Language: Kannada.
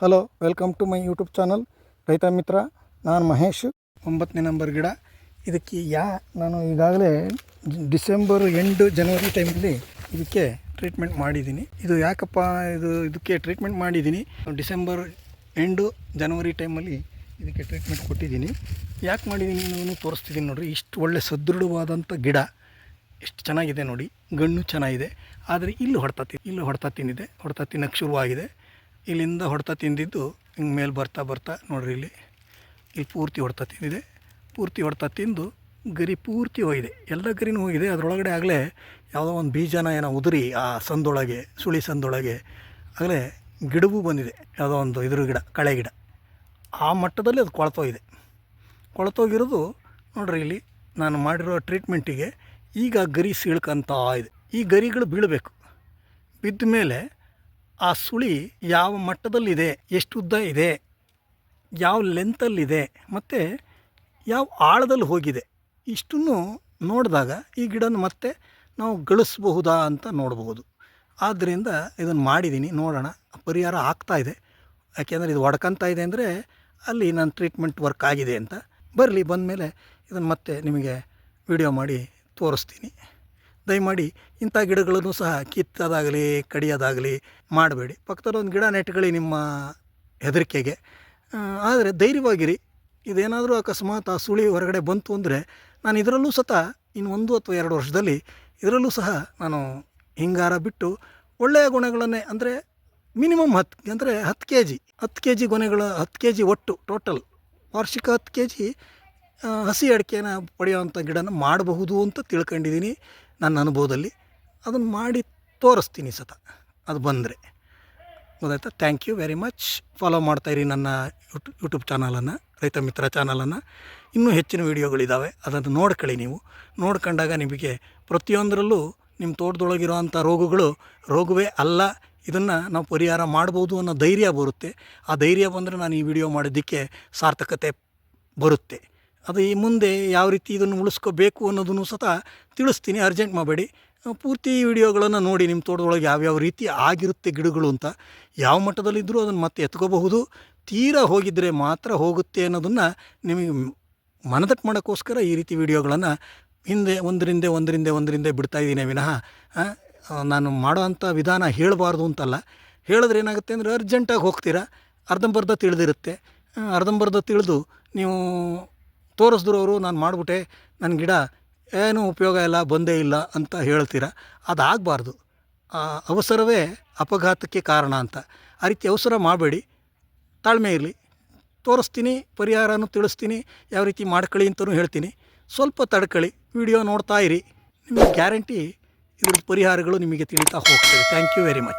Hello welcome to my YouTube channel Raita Mitra, ನಾನು ಮಹೇಶ್, ಒಂಬತ್ತನೇ ನಂಬರ್ ಗಿಡ. ಇದಕ್ಕೆ ಯಾ, ನಾನು ಈಗಾಗಲೇ ಡಿಸೆಂಬರ್ ಎಂಡು ಜನವರಿ ಟೈಮಲ್ಲಿ ಇದಕ್ಕೆ ಟ್ರೀಟ್ಮೆಂಟ್ ಮಾಡಿದ್ದೀನಿ. ಇದು ಯಾಕಪ್ಪ, ಇದು ಇದಕ್ಕೆ ಟ್ರೀಟ್ಮೆಂಟ್ ಮಾಡಿದ್ದೀನಿ? ಡಿಸೆಂಬರ್ ಎಂಡು ಜನವರಿ ಟೈಮಲ್ಲಿ ಇದಕ್ಕೆ ಟ್ರೀಟ್ಮೆಂಟ್ ಕೊಟ್ಟಿದ್ದೀನಿ. ಯಾಕೆ ಮಾಡಿದ್ದೀನಿ ನಾನು ತೋರಿಸ್ತಿದ್ದೀನಿ ನೋಡಿರಿ. ಇಷ್ಟು ಒಳ್ಳೆ ಸದೃಢವಾದಂಥ ಗಿಡ. ಎಷ್ಟು ಚೆನ್ನಾಗಿದೆ ನೋಡಿ. ಗಣ್ಣು ಚೆನ್ನಾಗಿದೆ. ಆದರೆ ಇಲ್ಲಿ ಹೊಡೆತ ಇಲ್ಲಿ ಹೊಡೆತ ತಿಂದಿದೆ. ಹೊಡೆತ ತಿನ್ನಕ್ಕೆ ಶುರುವಾಗಿದೆ. ಇಲ್ಲಿಂದ ಹೊಡೆತ ತಿಂದಿದ್ದು ಹಿಂಗೆ ಮೇಲೆ ಬರ್ತಾ ಬರ್ತಾ ನೋಡ್ರಿ ಇಲ್ಲಿ. ಇಲ್ಲಿ ಪೂರ್ತಿ ಹೊಡೆತ ತಿಂದಿದೆ. ಪೂರ್ತಿ ಹೊಡೆತ ತಿಂದು ಗರಿ ಪೂರ್ತಿ ಹೋಗಿದೆ ಎಲ್ಲ ಗರಿನೂ ಹೋಗಿದೆ ಅದರೊಳಗಡೆ ಆಗಲೇ ಯಾವುದೋ ಒಂದು ಬೀಜನ ಏನೋ ಉದುರಿ ಆ ಸಂದೊಳಗೆ, ಸುಳಿ ಸಂದೊಳಗೆ ಆಗಲೇ ಗಿಡವೂ ಬಂದಿದೆ. ಯಾವುದೋ ಒಂದು ಇದ್ರ ಗಿಡ, ಕಳೆ ಗಿಡ. ಆ ಮಟ್ಟದಲ್ಲಿ ಅದು ಕೊಳತೋಗಿದೆ ಕೊಳತೋಗಿರೋದು ನೋಡ್ರಿ ಇಲ್ಲಿ ನಾನು ಮಾಡಿರೋ ಟ್ರೀಟ್ಮೆಂಟಿಗೆ ಈಗ ಗರಿ ಸೀಳ್ಕಂತ ಇದೆ. ಈ ಗರಿಗಳು ಬೀಳಬೇಕು. ಬಿದ್ದ ಮೇಲೆ ಆ ಸುಳಿ ಯಾವ ಮಟ್ಟದಲ್ಲಿದೆ, ಎಷ್ಟು ಉದ್ದ ಇದೆ, ಯಾವ ಲೆಂತಲ್ಲಿದೆ ಮತ್ತು ಯಾವ ಆಳದಲ್ಲಿ ಹೋಗಿದೆ, ಇಷ್ಟನ್ನು ನೋಡಿದಾಗ ಈ ಗಿಡನ ಮತ್ತೆ ನಾವು ಗಳಿಸ್ಬಹುದಾ ಅಂತ ನೋಡಬಹುದು. ಆದ್ದರಿಂದ ಇದನ್ನು ಮಾಡಿದ್ದೀನಿ, ನೋಡೋಣ. ಪರಿಹಾರ ಆಗ್ತಾ ಇದೆ. ಯಾಕೆಂದರೆ ಇದು ಒಡ್ಕಂತ ಇದೆ ಅಂದರೆ ಅಲ್ಲಿ ನನ್ನ ಟ್ರೀಟ್ಮೆಂಟ್ ವರ್ಕ್ ಆಗಿದೆ ಅಂತ. ಬರಲಿ ಬಂದಮೇಲೆ ಇದನ್ನು ಮತ್ತೆ ನಿಮಗೆ ವಿಡಿಯೋ ಮಾಡಿ ತೋರಿಸ್ತೀನಿ. ದಯಮಾಡಿ ಇಂಥ ಗಿಡಗಳನ್ನು ಸಹ ಕಿತ್ತೋದಾಗಲಿ, ಕಡಿಯೋದಾಗಲಿ ಮಾಡಬೇಡಿ. ಪಕ್ಕದಲ್ಲಿ ಒಂದು ಗಿಡ ನೆಟ್ಕೊಳ್ಳಿ ನಿಮ್ಮ ಹೆದರಿಕೆಗೆ. ಆದರೆ ಧೈರ್ಯವಾಗಿರಿ. ಇದೇನಾದರೂ ಅಕಸ್ಮಾತ್ ಆ ಸುಳಿ ಹೊರಗಡೆ ಬಂತು ಅಂದರೆ ನಾನು ಇದರಲ್ಲೂ ಸತ ಇನ್ನು ಒಂದು ಅಥವಾ ಎರಡು ವರ್ಷದಲ್ಲಿ ಇದರಲ್ಲೂ ಸಹ ನಾನು ಹಿಂಗಾರ ಬಿಟ್ಟು ಒಳ್ಳೆಯ ಗುಣಗಳನ್ನೇ ಅಂದರೆ ಮಿನಿಮಮ್ ಹತ್ತು, ಅಂದರೆ ಹತ್ತು ಕೆ ಜಿ ಹತ್ತು ಕೆ ಜಿ ಗೊನೆಗಳ, ಹತ್ತು ಕೆ ಜಿ ಒಟ್ಟು ಟೋಟಲ್. ವಾರ್ಷಿಕ ಹತ್ತು ಕೆ ಜಿ ಹಸಿ ಅಡಿಕೆನ ಪಡೆಯುವಂಥ ಗಿಡನ ಮಾಡಬಹುದು ಅಂತ ತಿಳ್ಕೊಂಡಿದ್ದೀನಿ. ನನ್ನ ಅನುಭವದಲ್ಲಿ ಅದನ್ನು ಮಾಡಿ ತೋರಿಸ್ತೀನಿ ಸತ, ಅದು ಬಂದರೆ. ಗೊತ್ತಾಯ್ತಾ? Thank you very much follow ಮಾಡ್ತಾಯಿರಿ ನನ್ನ ಯೂಟ್ಯೂ ಯೂಟ್ಯೂಬ್ ಚಾನಲನ್ನು, ರೈತ ಮಿತ್ರ ಚಾನಲನ್ನು. ಇನ್ನೂ ಹೆಚ್ಚಿನ ವೀಡಿಯೋಗಳಿದ್ದಾವೆ ಅದನ್ನು ನೋಡ್ಕೊಳ್ಳಿ ನೀವು. ನೋಡ್ಕೊಂಡಾಗ ನಿಮಗೆ ಪ್ರತಿಯೊಂದರಲ್ಲೂ ನಿಮ್ಮ ತೋಟದೊಳಗಿರುವಂಥ ರೋಗಗಳು ರೋಗವೇ ಅಲ್ಲ, ಇದನ್ನು ನಾವು ಪರಿಹಾರ ಮಾಡ್ಬೋದು ಅನ್ನೋ ಧೈರ್ಯ ಬರುತ್ತೆ. ಆ ಧೈರ್ಯ ಬಂದರೆ ನಾನು ಈ ವಿಡಿಯೋ ಮಾಡಿದ್ದಕ್ಕೆ ಸಾರ್ಥಕತೆ ಬರುತ್ತೆ. ಅದು ಈ ಮುಂದೆ ಯಾವ ರೀತಿ ಇದನ್ನು ಉಳಿಸ್ಕೋಬೇಕು ಅನ್ನೋದನ್ನು ಸಹ ತಿಳಿಸ್ತೀನಿ, ಅರ್ಜೆಂಟ್ ಮಾಡಬೇಡಿ. ಪೂರ್ತಿ ವಿಡಿಯೋಗಳನ್ನು ನೋಡಿ, ನಿಮ್ಮ ತೋಟದೊಳಗೆ ಯಾವ್ಯಾವ ರೀತಿ ಆಗಿರುತ್ತೆ ಗಿಡಗಳು ಅಂತ, ಯಾವ ಮಟ್ಟದಲ್ಲಿದ್ದರೂ ಅದನ್ನು ಮತ್ತೆ ಎತ್ಕೋಬಹುದು. ತೀರಾ ಹೋಗಿದ್ದರೆ ಮಾತ್ರ ಹೋಗುತ್ತೆ ಅನ್ನೋದನ್ನು ನಿಮಗೆ ಮನದಟ್ಟು ಮಾಡೋಕ್ಕೋಸ್ಕರ ಈ ರೀತಿ ವಿಡಿಯೋಗಳನ್ನು ಹಿಂದೆ ಒಂದರಿಂದ ಒಂದರಿಂದ ಒಂದರಿಂದ ಬಿಡ್ತಾ ಇದ್ದೀನಿ ವಿನಃ. ನಾನು ಮಾಡೋ ವಿಧಾನ ಹೇಳಬಾರ್ದು ಅಂತಲ್ಲ. ಹೇಳಿದ್ರೆ ಏನಾಗುತ್ತೆ ಅಂದರೆ ಅರ್ಜೆಂಟಾಗಿ ಹೋಗ್ತೀರಾ, ಅರ್ಧಂಬರ್ಧ ತಿಳಿದಿರುತ್ತೆ. ಅರ್ಧಂಬರ್ಧ ತಿಳಿದು ನೀವು ತೋರಿಸಿದ್ರು ಅವರು ನಾನು ಮಾಡಿಬಿಟ್ಟೆ ನನ್ನ ಗಿಡ ಏನೂ ಉಪಯೋಗ ಇಲ್ಲ, ಬಂದೇ ಇಲ್ಲ ಅಂತ ಹೇಳ್ತೀರ, ಅದಾಗಬಾರ್ದು. ಅವಸರವೇ ಅಪಘಾತಕ್ಕೆ ಕಾರಣ ಅಂತ. ಆ ರೀತಿ ಅವಸರ ಮಾಡಬೇಡಿ. ತಾಳ್ಮೆ ಇರಲಿ. ತೋರಿಸ್ತೀನಿ, ಪರಿಹಾರನೂ ತಿಳಿಸ್ತೀನಿ, ಯಾವ ರೀತಿ ಮಾಡ್ಕೊಳ್ಳಿ ಅಂತಲೂ ಹೇಳ್ತೀನಿ. ಸ್ವಲ್ಪ ತಡ್ಕೊಳ್ಳಿ, ವಿಡಿಯೋ ನೋಡ್ತಾ ಇರಿ. ನಿಮಗೆ ಗ್ಯಾರಂಟಿ ಇದ್ರ ಪರಿಹಾರಗಳು ನಿಮಗೆ ತಿಳಿತಾ ಹೋಗ್ತವೆ. Thank you very much